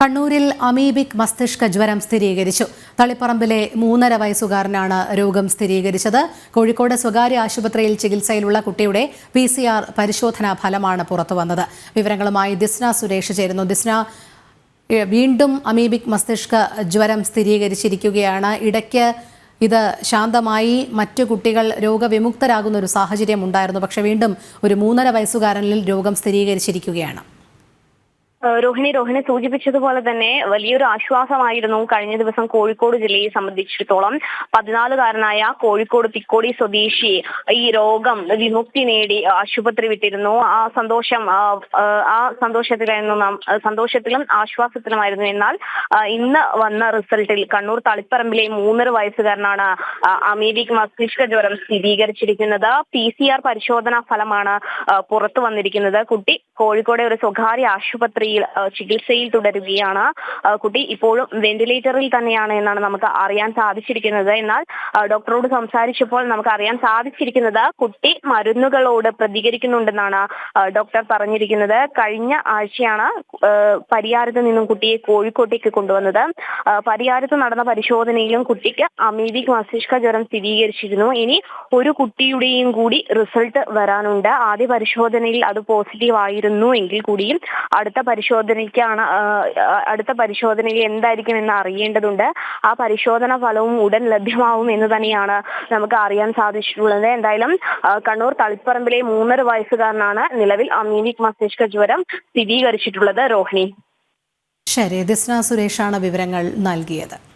കണ്ണൂരിൽ അമീബിക് മസ്തിഷ്ക ജ്വരം സ്ഥിരീകരിച്ചു. തളിപ്പറമ്പിലെ മൂന്നര വയസ്സുകാരനാണ് രോഗം സ്ഥിരീകരിച്ചത്. കോഴിക്കോട് സ്വകാര്യ ആശുപത്രിയിൽ ചികിത്സയിലുള്ള കുട്ടിയുടെ പി സി ആർ പരിശോധനാ ഫലമാണ് പുറത്തുവന്നത് വിവരങ്ങളുമായി ദിസ്ന സുരേഷ് ചേരുന്നു. ദിസ്ന വീണ്ടും അമീബിക് മസ്തിഷ്ക ജ്വരം സ്ഥിരീകരിച്ചിരിക്കുകയാണ്. ഇടയ്ക്ക് ഇത് ശാന്തമായി മറ്റു കുട്ടികൾ രോഗവിമുക്തരാകുന്ന ഒരു സാഹചര്യം ഉണ്ടായിരുന്നു. പക്ഷേ വീണ്ടും ഒരു മൂന്നര വയസ്സുകാരനിൽ രോഗം സ്ഥിരീകരിച്ചിരിക്കുകയാണ്. രോഹിണി രോഹിണി സൂചിപ്പിച്ചതുപോലെ തന്നെ വലിയൊരു ആശ്വാസമായിരുന്നു കഴിഞ്ഞ ദിവസം കോഴിക്കോട് ജില്ലയെ സംബന്ധിച്ചിടത്തോളം. പതിനാലുകാരനായ കോഴിക്കോട് തിക്കോടി സ്വദേശി ഈ രോഗം വിമുക്തി നേടി ആശുപത്രി വിട്ടിരുന്നു. ആ സന്തോഷം ആ, സന്തോഷത്തിലായിരുന്നു നാം സന്തോഷത്തിലും ആശ്വാസത്തിലുമായിരുന്നു. എന്നാൽ ഇന്ന് വന്ന റിസൾട്ടിൽ കണ്ണൂർ തളിപ്പറമ്പിലെ മൂന്നര വയസ്സുകാരനാണ് അമീബിക് മസ്തിഷ്ക ജ്വരം സ്ഥിരീകരിച്ചിരിക്കുന്നത്. പി സി ആർ പരിശോധനാ ഫലമാണ് പുറത്തു വന്നിരിക്കുന്നത്. കുട്ടി കോഴിക്കോട് ഒരു സ്വകാര്യ ആശുപത്രിയിൽ ചികിത്സയിൽ തുടരുകയാണ്. കുട്ടി ഇപ്പോഴും വെന്റിലേറ്ററിൽ തന്നെയാണ് എന്നാണ് നമുക്ക് അറിയാൻ സാധിച്ചിരിക്കുന്നത്. എന്നാൽ ഡോക്ടറോട് സംസാരിച്ചപ്പോൾ നമുക്ക് അറിയാൻ സാധിച്ചിരിക്കുന്നത് കുട്ടി മരുന്നുകളോട് പ്രതികരിക്കുന്നുണ്ടെന്നാണ് ഡോക്ടർ പറഞ്ഞിരിക്കുന്നത്. കഴിഞ്ഞ ആഴ്ചയാണ് പരിയാരത്ത് നിന്നും കുട്ടിയെ കോഴിക്കോട്ടേക്ക് കൊണ്ടുവന്നത്. പരിയാരത്ത് നടന്ന പരിശോധനയിലും കുട്ടിക്ക് അമീബിക് മസ്തിഷ്ക ജ്വരം സ്ഥിരീകരിച്ചിരുന്നു. ഇനി ഒരു കുട്ടിയുടെയും കൂടി റിസൾട്ട് വരാനുണ്ട്. ആദ്യ പരിശോധനയിൽ അത് പോസിറ്റീവ് ആയിരുന്നു എങ്കിൽ കൂടിയും അടുത്ത പരിശോധനയ്ക്കാണ് അടുത്ത പരിശോധനയിൽ എന്തായിരിക്കും എന്ന് അറിയേണ്ടതുണ്ട്. ആ പരിശോധന ഫലവും ഉടൻ ലഭ്യമാവും എന്ന് തന്നെയാണ് നമുക്ക് അറിയാൻ സാധിച്ചിട്ടുള്ളത്. എന്തായാലും കണ്ണൂർ തളിപ്പറമ്പിലെ മൂന്നര വയസ്സുകാരനാണ് നിലവിൽ അമീനിക് മസ്തിഷ്ക ജ്വരം സ്ഥിരീകരിച്ചിട്ടുള്ളത്. രോഹിണി. ശരി ദിസ്ന സുരേഷാണ് വിവരങ്ങൾ നൽകിയത്.